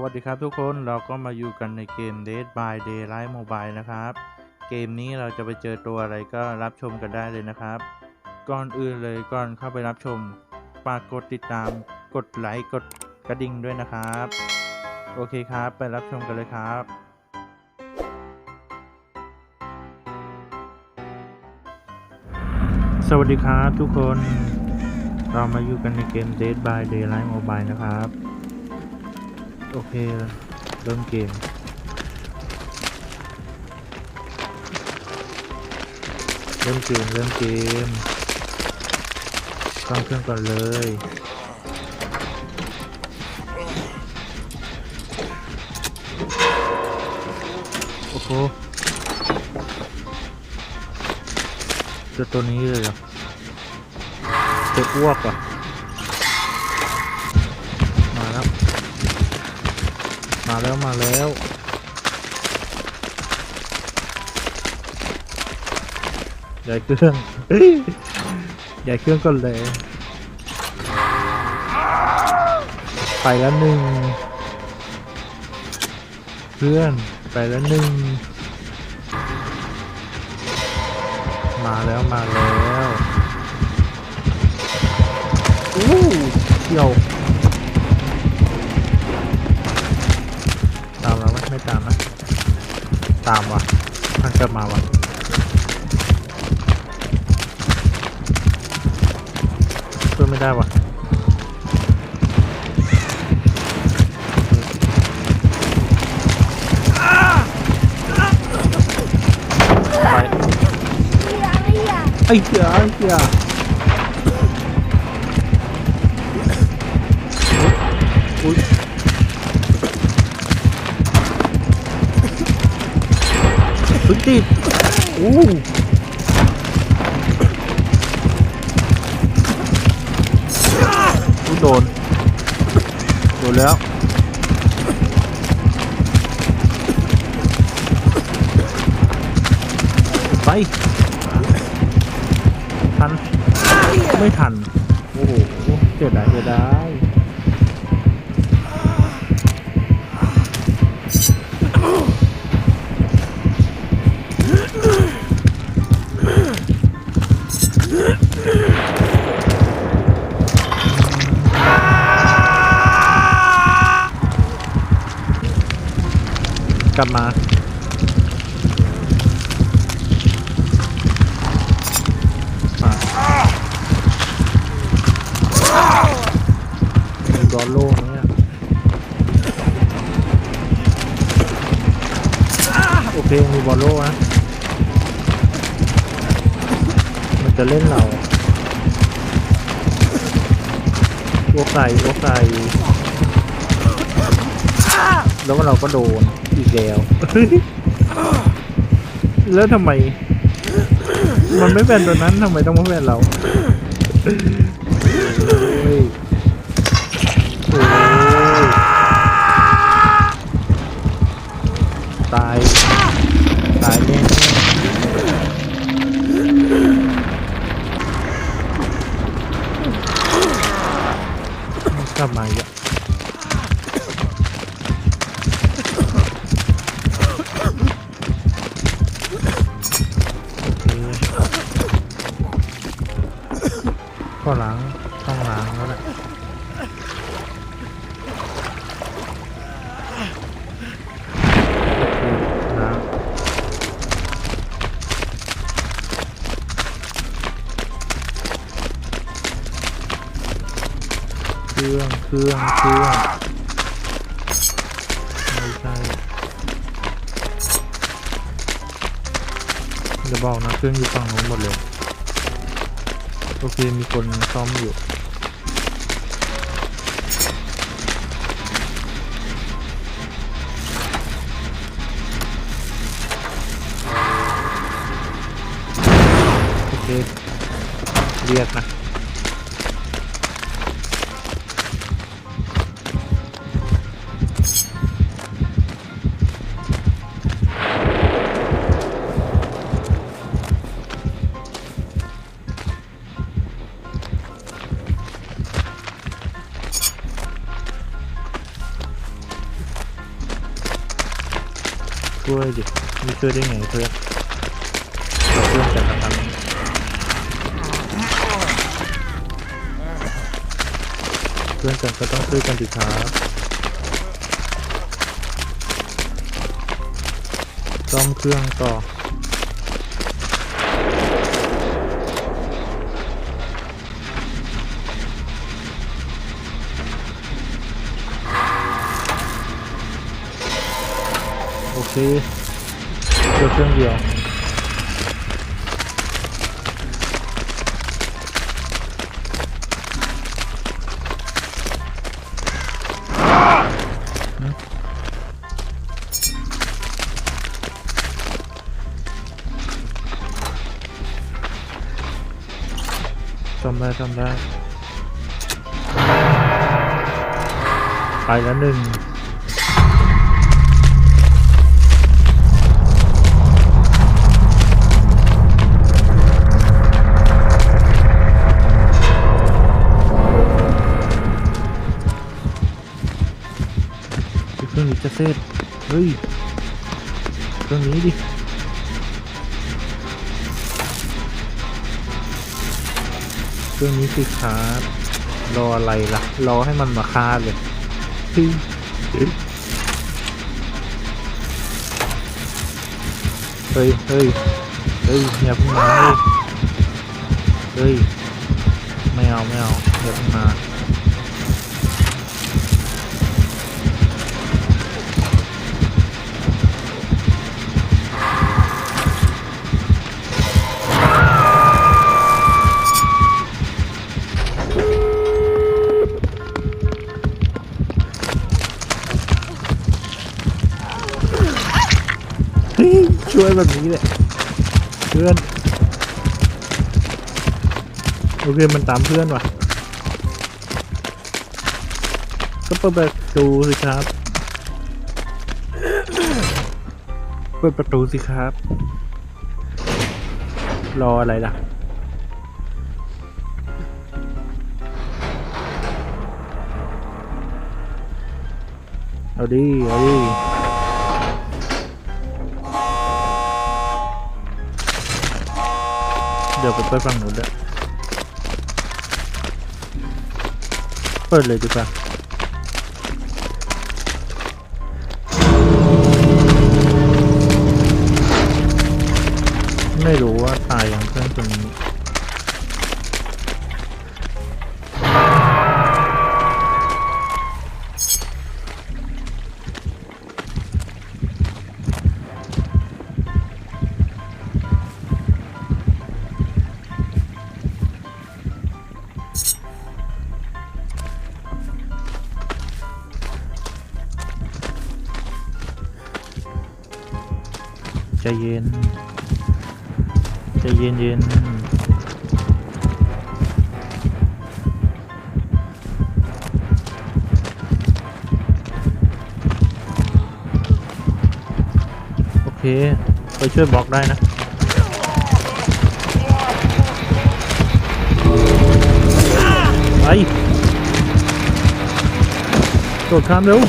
วัสดีครับทุกคนเราก็มาอยู่กันในเกม Dead by Daylight Mobile นะครับ เกมนี้เราจะไปเจอตัวอะไรก็รับชมกันได้เลยนะครับ ก่อนอื่นเลยก่อนเข้าไปรับชมฝากกดติดตาม กดไลค์กดกระดิ่งด้วยนะครับ โอเคครับไปรับชมกันเลยครับ สวัสดีครับทุกคนเรามาอยู่กันในเกม Dead by Daylight Mobile นะครับ โอเคเริ่มเกมเริ่มเกมเริ่มเกมตั้งเครื่องก่อนเลยโอ้โหเจอตัวนี้เลยเหรอเจ็บอ้วกอะ มาแล้วมาแล้วใหญ่เครื่องใหญ่เครื่องก่อนเลยไปแล้วหนึ่งเพื่อนไปแล้วหนึ่งมาแล้วมาแล้วอู้เที่ยว ไหมไม่ตามนะ ตามว่ะมันกลับมาว่ะช่วยไม่ได้ว่ะไปไอ้เหี้ยไอ้เหี้ยอุ๊ย อู้โดน โดนแล้วไปทัน ไม่ทัน โอ้โหเสียดายเสียดาย ลับมา มามีบอลโล่ไหมอะโอเคมีบอลโล่นะมันจะเล่นเราโอกใส่โอกใส่แล้วเราก็โดน อีกแล้ว แล้วทำไม มันไม่เป็นตัวนั้นทำไมต้องมาเป็นเราโอ้ยโอ้ยตาย ตายแน่กลับมาอีก รื่องเครื่องเครื่องไม่ใช่จะบอกนะเครื่องอยู่ฝั่งนู้นหมดเลยโอเคมีคนซ่อมอยู่โอเคเรียกนะ ช่วยดิไม่ช่วยได้ไงเพื่อนเราเพื่อนกันนะครับเพื่อนกันก็ต้องช่วยกันดิครับซ่อมเครื่องต่อ โอเคเลือกเครื่องเดียวทำได้ทำได้ไปแล้วหนึ่ง รื่องนี้จะเสร็จเฮ้ยเครื่องนี้ดิเครื่องนี้สิครับรออะไรล่ะ รอให้มันมาฆ่าเลยฮ้ยเฮ้ยเฮ้ยเฮ้ยเฮ้ยอย่าพิ่งมาเฮ้ยไม่เอาไม่เอาอย่าพิ่งมา วยแบบนี้แหละเพื่อนโอเคมันตามเพื่อนว่ะก็เปิดประตูสิครับ เปิดประตูสิครับ รออะไรล่ะเอาดิเอาดิ เดี๋ยวไปเปิดฝั่งนู้นด้วยเปิดเลยดีกว่าไม่รู้ว่าตายยังเพื่อน ใจเย็น ใจเย็นเย็นโอเค ไปช่วยบล็อกได้นะไปโดดข้ามเร็ว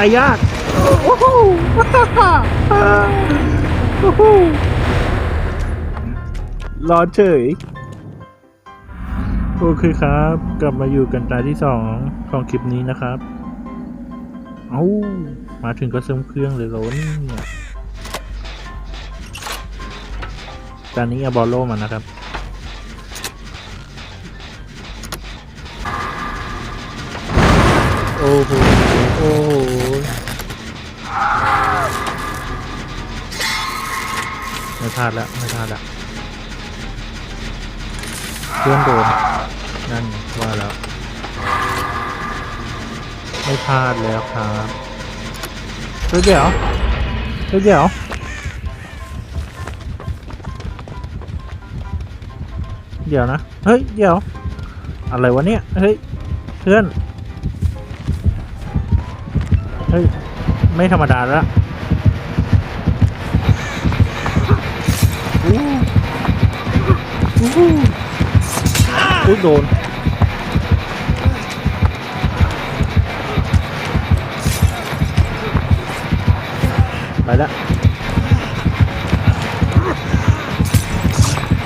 ตายยากโอ้โหโอ้โหรอเฉย โอเคครับ กลับมาอยู่กันตาที่สองของคลิปนี้นะครับ เอา้ามาถึงก็เสริมเครื่องเลยเหรอเนี่ยตอนนี้เอาบอลโลมานะครับโอ้โหโอ้โห ไม่พลาดแล้วไม่พลาดแล้วเพื่อนโดนนั่นว่าแล้ว ไม่พลาดแล้วครับเฮ้ยเดี๋ยวเฮ้ยเดี๋ยวเดี๋ยวนะ เฮ้ย เดี๋ยว อะไรวะเนี่ย เฮ้ย เพื่อน เฮ้ย ไม่ธรรมดาแล้ว อุ้ยโดนไปแล้ว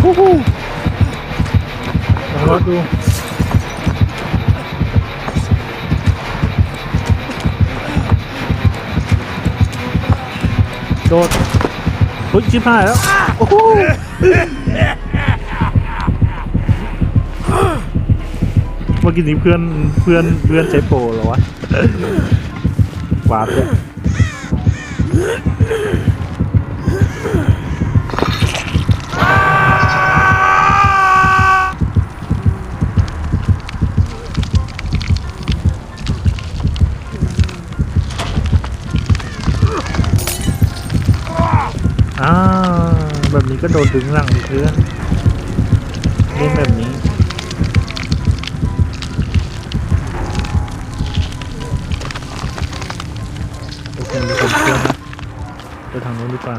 ฮู้ฮู้ลอง มื่อกี้นี้เพื่อนเพื่อนเพื่อนใช้โปรเหรอวะวาร์ปเลยอ่าแบบนี้ก็โดนดึงหลังดิเพื่อนเล่นแบบนี้ โอเคมีคนเชื่อนะไปทางนู้นดีกว่า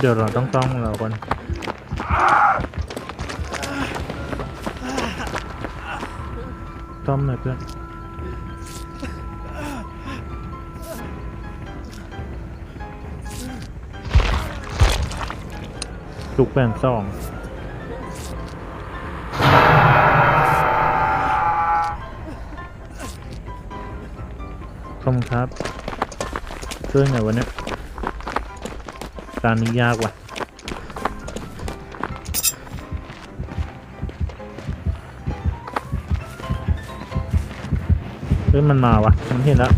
เดี๋ยวเราต้องต้องเราก่อนต้อมหน่อยเพื่อนจุกแปนสอง อบคุณครับ ช่วยหน่อยวะเนี่ยตานี้ยากว่ะเฮ้ยมันมาวะมันเห็นแล้ว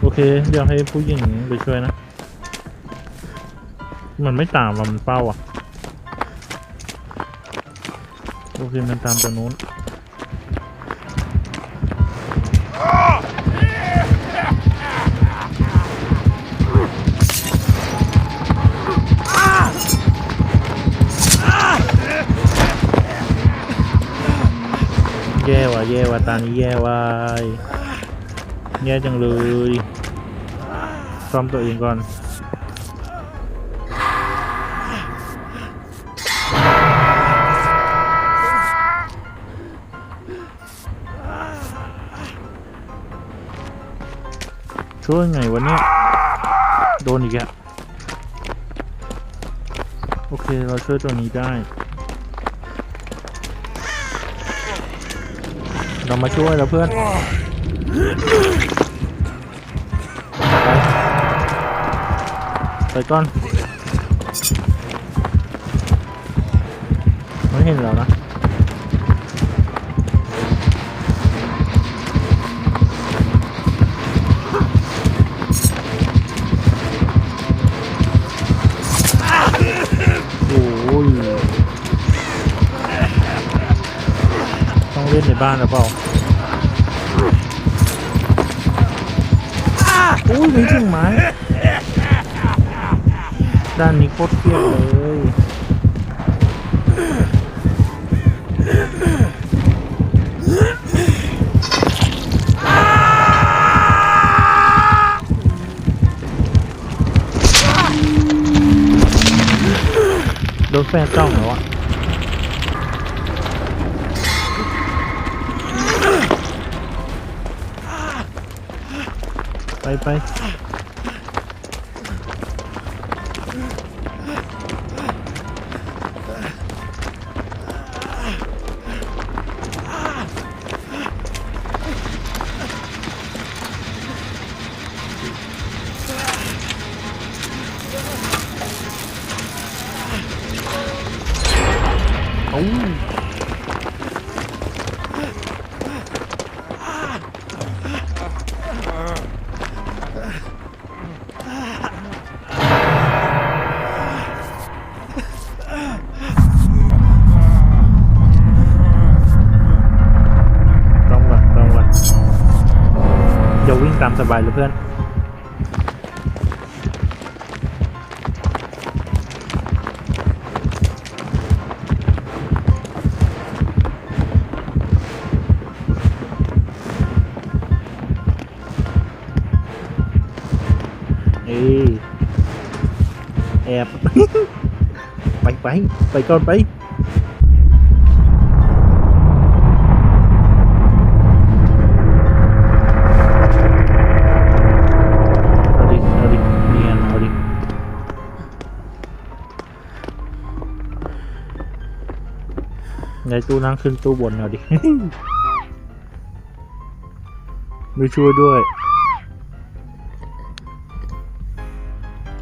โอเค เดี๋ยวให้ผู้หญิงไปช่วยนะ มันไม่ตามว่ะมันเป้าอะ โอเค มันตามตัวนู้น ว่ะแย่ว่ะตานี้แย่ว่ะแย่จังเลยซ่อมตัวเองก่อนช่วยไงวะเนี่ยโดนอีกอะโอเค เราช่วยตัวนี้ได้ เรามาช่วยแล้วเพื่อนไปไปก่อนไม่เห็นแล้วนะ บ้านแล้วเปล่าอุ้ยมีถึงไม้ด้านนี้โคตรเทียบเลยโดนแฟนจ้องแล้วอะ ไป อย่าวิ่งตามสบายเลยเพื่อนเอ้ยแอบ ไปไปไปก่อนไป ในตู้นั่งขึ้นตู้บนเอาดิ ไม่ช่วยด้วย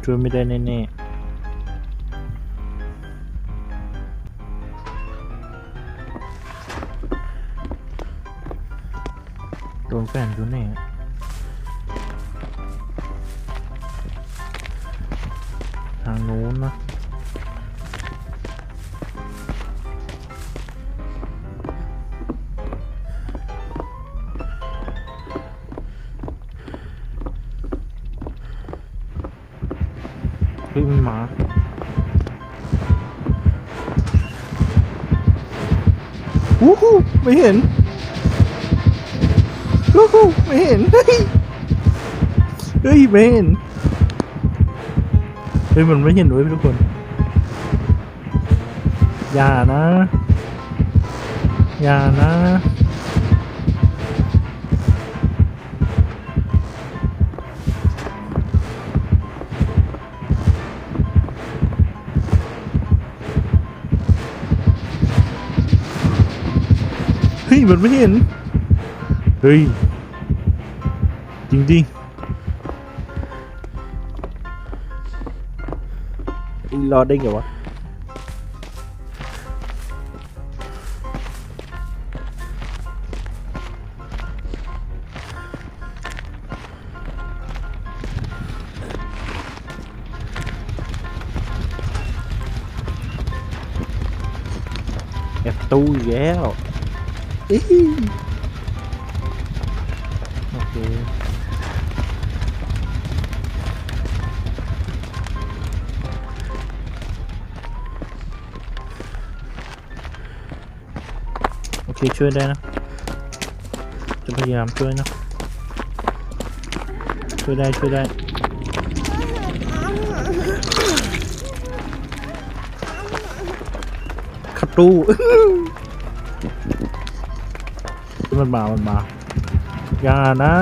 ช่วยไม่ได้แน่ๆโดนแฟนดูแน่ เฮ้ยมันมาวู้ฮู้ไม่เห็นวู้ฮู้ไม่เห็น เฮ้ย เฮ้ยไม่เห็น เฮ้ย มันไม่เห็นด้วยทุกคน อย่านะ อย่านะ มันไม่เห็น เฮ้ย จริงดิรอดได้ไงวะแอบตู้อีกแล้วเอ้ย โอเคโอเคช่วยได้นะ จะพยายามช่วยนะ ช่วยได้ช่วยได้ขับตู้ มันมามันมา อย่านะ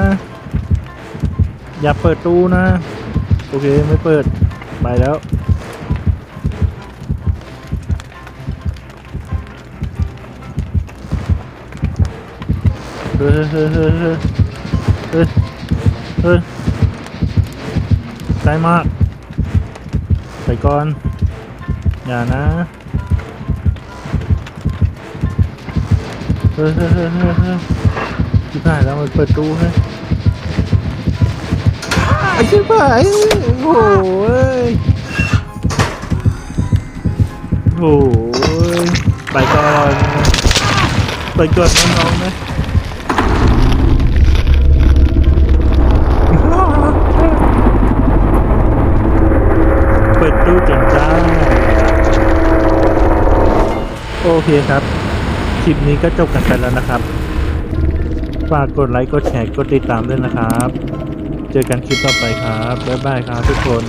อย่าเปิดตู้นะ โอเคไม่เปิด ไปแล้ว เฮ้ยเฮ้ยเฮ้ยเฮ้ยเฮ้ยเฮ้ยใจมาก ไปก่อน อย่านะ เฮ้ยเฮ้ยเฮ้ยเฮ้ยเฮ้ยชิบหายแล้วมันเปิดตู้ให้ไอ้ชิบหายโอ้โหยโอ้โหยไปก่อนไปก่อนน้องๆนะเปิดตู้จนจ้าโอเคครับค ลิปนี้ก็จบกันไปแล้วนะครับ ฝากกดไลค์ กดแชร์ กดติดตามด้วยนะครับ เจอกันคลิปต่อไปครับ บ๊ายบายครับทุกคน